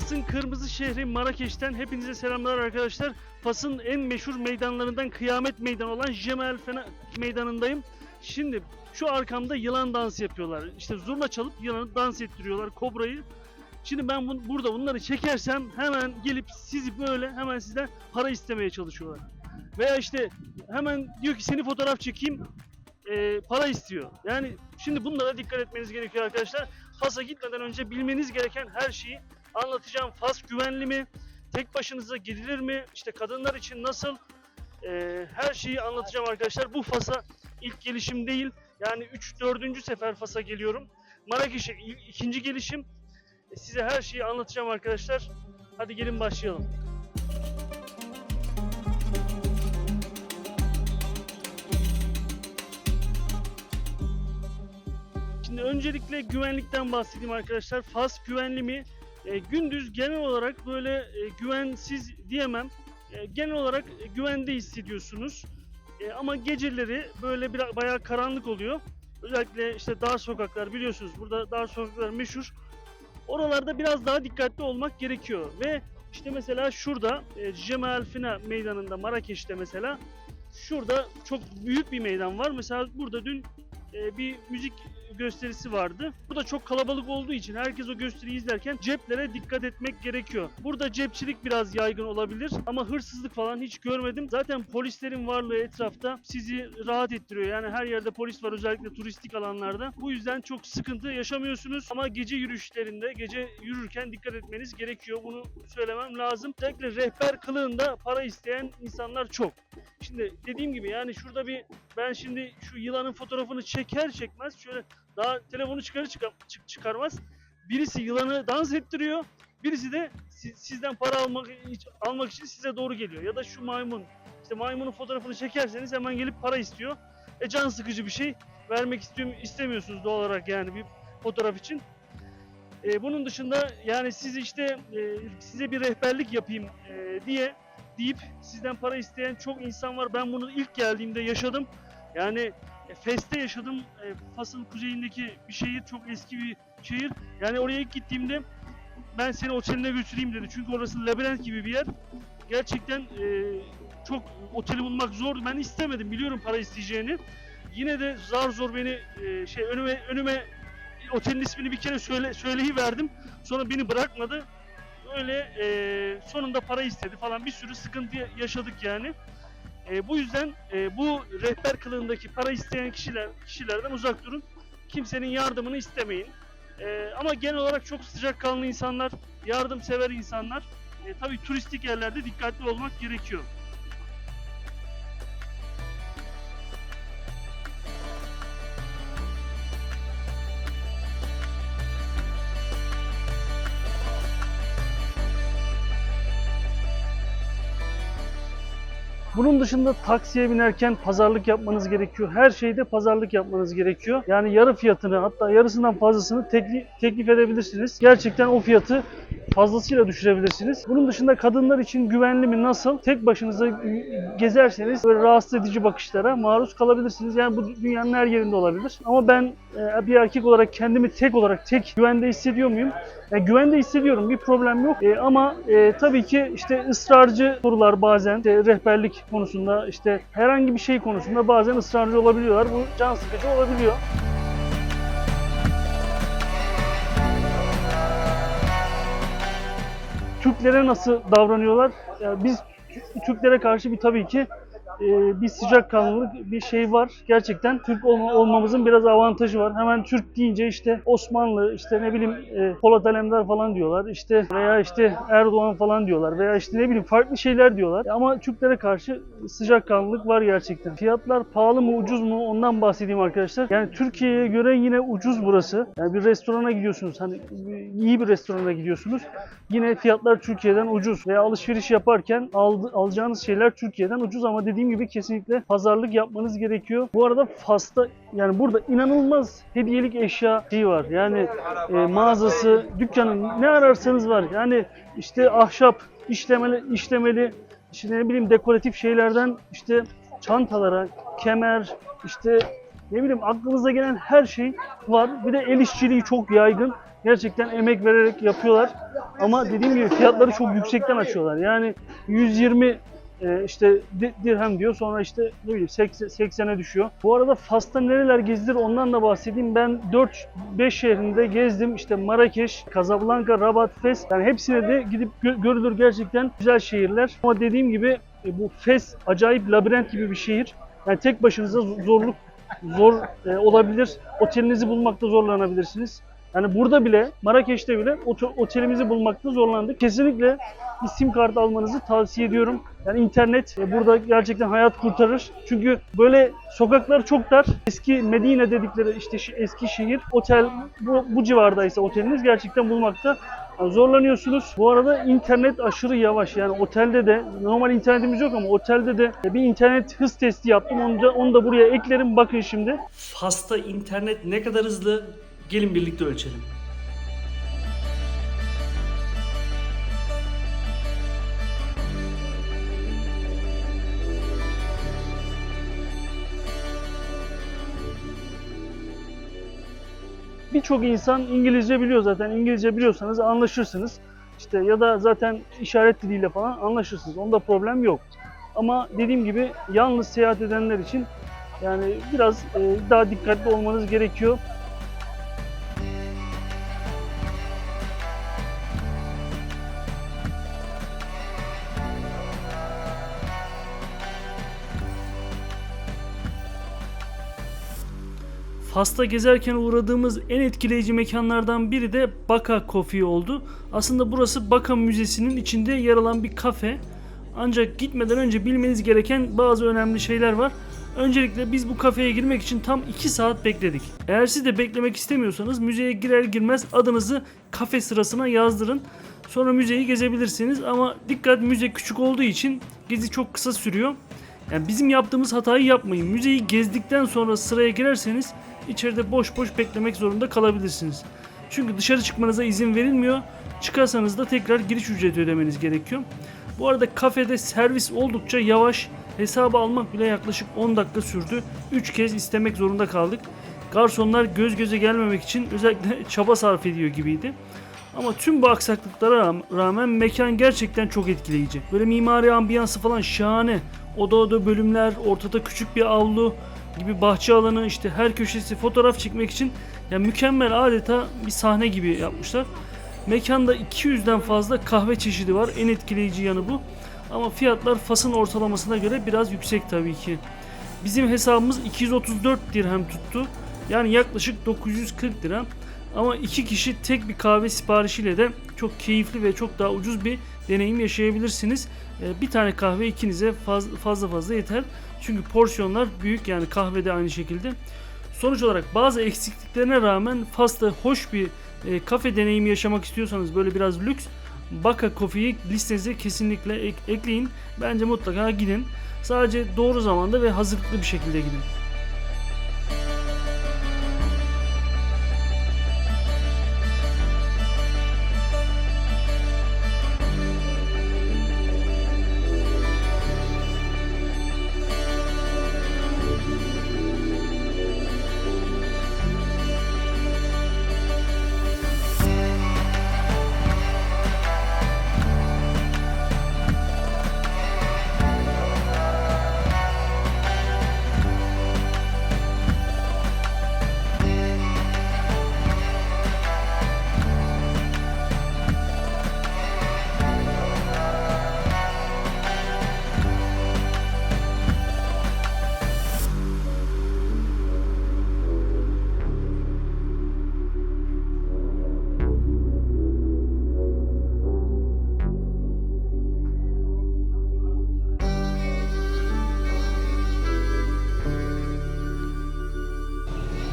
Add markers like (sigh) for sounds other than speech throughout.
Fas'ın kırmızı şehri Marrakeş'ten hepinize selamlar arkadaşlar. Fas'ın en meşhur meydanlarından Kıyamet Meydanı olan Jemel Fena Meydanı'ndayım. Şimdi şu arkamda yılan dansı yapıyorlar. İşte zurna çalıp yılanı dans ettiriyorlar, kobrayı. Şimdi ben bun- burada bunları çekersem hemen gelip sizi böyle hemen sizden para istemeye çalışıyorlar. Veya işte hemen diyor ki seni fotoğraf çekeyim, e, para istiyor. Yani şimdi bunlara dikkat etmeniz gerekiyor arkadaşlar. Fas'a gitmeden önce bilmeniz gereken her şeyi anlatacağım. Fas güvenli mi? Tek başınıza gidilir mi? İşte kadınlar için nasıl? Ee, her şeyi anlatacağım arkadaşlar. Bu Fas'a ilk gelişim değil. Yani 3-4. sefer Fas'a geliyorum. Marrakeş'e ikinci gelişim. E, Size her şeyi anlatacağım arkadaşlar. Hadi gelin başlayalım. Şimdi öncelikle güvenlikten bahsedeyim arkadaşlar. Fas güvenli mi? E, gündüz genel olarak böyle e, güvensiz diyemem. E, genel olarak e, güvende hissediyorsunuz. E, ama geceleri böyle biraz bayağı karanlık oluyor. Özellikle işte dar sokaklar biliyorsunuz. Burada dar sokaklar meşhur. Oralarda biraz daha dikkatli olmak gerekiyor. Ve işte mesela şurada e, Cemal Fina meydanında Marrakeş'te mesela şurada çok büyük bir meydan var. Mesela burada dün e, bir müzik gösterisi vardı. Burada çok kalabalık olduğu için herkes o gösteriyi izlerken ceplere dikkat etmek gerekiyor. Burada cepçilik biraz yaygın olabilir ama hırsızlık falan hiç görmedim. Zaten polislerin varlığı etrafta sizi rahat ettiriyor. Yani her yerde polis var özellikle turistik alanlarda. Bu yüzden çok sıkıntı yaşamıyorsunuz ama gece yürüyüşlerinde, gece yürürken dikkat etmeniz gerekiyor. Bunu söylemem lazım. Özellikle rehber kılığında para isteyen insanlar çok. Şimdi dediğim gibi yani şurada bir ben şimdi şu yılanın fotoğrafını çeker çekmez şöyle daha telefonu çıkarı çıkar, çık- çıkarmaz. Birisi yılanı dans ettiriyor. Birisi de si- sizden para almak almak için size doğru geliyor. Ya da şu maymun. işte maymunun fotoğrafını çekerseniz hemen gelip para istiyor. E can sıkıcı bir şey. Vermek istiyor, istemiyorsunuz doğal olarak yani bir fotoğraf için. E, bunun dışında yani siz işte e, size bir rehberlik yapayım e, diye deyip sizden para isteyen çok insan var. Ben bunu ilk geldiğimde yaşadım. Yani e, Fes'te yaşadım. E, Fas'ın kuzeyindeki bir şehir, çok eski bir şehir. Yani oraya ilk gittiğimde ben seni oteline götüreyim dedi. Çünkü orası labirent gibi bir yer. Gerçekten e, çok oteli bulmak zor. Ben istemedim. Biliyorum para isteyeceğini. Yine de zar zor beni e, şey önüme önüme otelin ismini bir kere söyle söyleyiverdim. Sonra beni bırakmadı. Öyle e, sonunda para istedi falan bir sürü sıkıntı yaşadık yani. E, bu yüzden e, bu rehber kılığındaki para isteyen kişiler kişilerden uzak durun. Kimsenin yardımını istemeyin. E, ama genel olarak çok sıcakkanlı insanlar, yardımsever insanlar. E, tabii turistik yerlerde dikkatli olmak gerekiyor. Bunun dışında taksiye binerken pazarlık yapmanız gerekiyor. Her şeyde pazarlık yapmanız gerekiyor. Yani yarı fiyatını hatta yarısından fazlasını teklif, teklif edebilirsiniz. Gerçekten o fiyatı fazlasıyla düşürebilirsiniz. Bunun dışında kadınlar için güvenli mi nasıl? Tek başınıza gezerseniz böyle rahatsız edici bakışlara maruz kalabilirsiniz. Yani bu dünyanın her yerinde olabilir. Ama ben e, bir erkek olarak kendimi tek olarak tek güvende hissediyor muyum? Yani güvende hissediyorum. Bir problem yok. E, ama e, tabii ki işte ısrarcı sorular bazen işte rehberlik konusunda işte herhangi bir şey konusunda bazen ısrarcı olabiliyorlar. Bu can sıkıcı olabiliyor. Türklere nasıl davranıyorlar? Yani biz Tü- Türklere karşı bir tabii ki e, bir sıcakkanlılık bir şey var. Gerçekten Türk olma- olmamızın biraz avantajı var. Hemen Türk deyince işte Osmanlı, işte ne bileyim e, Polat Alemdar falan diyorlar. İşte veya işte Erdoğan falan diyorlar. Veya işte ne bileyim farklı şeyler diyorlar. Ama Türklere karşı sıcakkanlılık var gerçekten. Fiyatlar pahalı mı ucuz mu ondan bahsedeyim arkadaşlar. Yani Türkiye'ye göre yine ucuz burası. Yani bir restorana gidiyorsunuz. Hani iyi bir restorana gidiyorsunuz. Yine fiyatlar Türkiye'den ucuz. Veya alışveriş yaparken aldı, alacağınız şeyler Türkiye'den ucuz ama dediğim gibi kesinlikle pazarlık yapmanız gerekiyor. Bu arada Fas'ta yani burada inanılmaz hediyelik eşya şeyi var. Yani e, mağazası, dükkanı ne ararsanız var. Yani işte ahşap, işlemeli, işlemeli işte ne bileyim dekoratif şeylerden işte çantalara, kemer, işte ne bileyim aklınıza gelen her şey var. Bir de el işçiliği çok yaygın. gerçekten emek vererek yapıyorlar. Ama dediğim gibi fiyatları çok yüksekten açıyorlar. Yani 120 e, işte di- dirhem diyor sonra işte ne bileyim 80 80'e düşüyor. Bu arada Fas'ta nereler gezilir ondan da bahsedeyim. Ben 4-5 şehrinde gezdim. İşte Marrakeş, Casablanca, Rabat, Fes. Yani hepsine de gidip gö- görülür gerçekten güzel şehirler. Ama dediğim gibi e, bu Fes acayip labirent gibi bir şehir. Yani tek başınıza zorluk zor e, olabilir. Otelinizi bulmakta zorlanabilirsiniz. Yani burada bile, Marrakeş'te bile otelimizi bulmakta zorlandık. Kesinlikle bir sim kart almanızı tavsiye ediyorum. Yani internet e, burada gerçekten hayat kurtarır. Çünkü böyle sokaklar çok dar. Eski Medine dedikleri işte eski şehir, otel bu, bu civardaysa oteliniz gerçekten bulmakta yani zorlanıyorsunuz. Bu arada internet aşırı yavaş. Yani otelde de normal internetimiz yok ama otelde de bir internet hız testi yaptım. Onu da, onu da buraya eklerim. Bakın şimdi. Fas'ta internet ne kadar hızlı? Gelin birlikte ölçelim. Birçok insan İngilizce biliyor zaten. İngilizce biliyorsanız anlaşırsınız. İşte ya da zaten işaret diliyle falan anlaşırsınız. Onda problem yok. Ama dediğim gibi yalnız seyahat edenler için yani biraz e, daha dikkatli olmanız gerekiyor. Fas'ta gezerken uğradığımız en etkileyici mekanlardan biri de Baka Coffee oldu. Aslında burası Baka Müzesi'nin içinde yer alan bir kafe. Ancak gitmeden önce bilmeniz gereken bazı önemli şeyler var. Öncelikle biz bu kafeye girmek için tam 2 saat bekledik. Eğer siz de beklemek istemiyorsanız müzeye girer girmez adınızı kafe sırasına yazdırın. Sonra müzeyi gezebilirsiniz ama dikkat müze küçük olduğu için gezi çok kısa sürüyor. Yani bizim yaptığımız hatayı yapmayın. Müzeyi gezdikten sonra sıraya girerseniz içeride boş boş beklemek zorunda kalabilirsiniz. Çünkü dışarı çıkmanıza izin verilmiyor. Çıkarsanız da tekrar giriş ücreti ödemeniz gerekiyor. Bu arada kafede servis oldukça yavaş. Hesabı almak bile yaklaşık 10 dakika sürdü. 3 kez istemek zorunda kaldık. Garsonlar göz göze gelmemek için özellikle (laughs) çaba sarf ediyor gibiydi. Ama tüm bu aksaklıklara rağmen mekan gerçekten çok etkileyici. Böyle mimari ambiyansı falan şahane. Oda oda bölümler, ortada küçük bir avlu gibi bahçe alanı işte her köşesi fotoğraf çekmek için yani mükemmel adeta bir sahne gibi yapmışlar. Mekanda 200'den fazla kahve çeşidi var. En etkileyici yanı bu. Ama fiyatlar Fas'ın ortalamasına göre biraz yüksek tabii ki. Bizim hesabımız 234 dirhem tuttu. Yani yaklaşık 940 lira. Ama iki kişi tek bir kahve siparişiyle de çok keyifli ve çok daha ucuz bir deneyim yaşayabilirsiniz. Ee, Bir tane kahve ikinize faz- fazla fazla yeter. Çünkü porsiyonlar büyük yani kahve de aynı şekilde. Sonuç olarak bazı eksikliklerine rağmen Fas'ta hoş bir e, kafe deneyimi yaşamak istiyorsanız böyle biraz lüks Baka Coffee'yi listenize kesinlikle ek- ekleyin. Bence mutlaka gidin. Sadece doğru zamanda ve hazırlıklı bir şekilde gidin.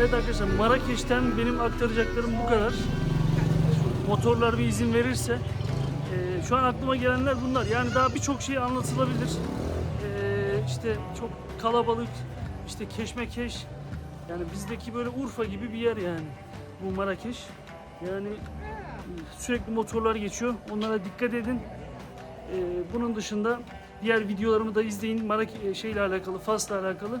Evet arkadaşlar Marrakeş'ten benim aktaracaklarım bu kadar. Motorlar bir izin verirse. e, şu an aklıma gelenler bunlar. Yani daha birçok şey anlatılabilir. E, işte çok kalabalık, işte keşmekeş. Yani bizdeki böyle Urfa gibi bir yer yani bu Marrakeş. Yani e, sürekli motorlar geçiyor. Onlara dikkat edin. E, bunun dışında diğer videolarımı da izleyin. Marrakeş şeyle alakalı, Fas'la alakalı.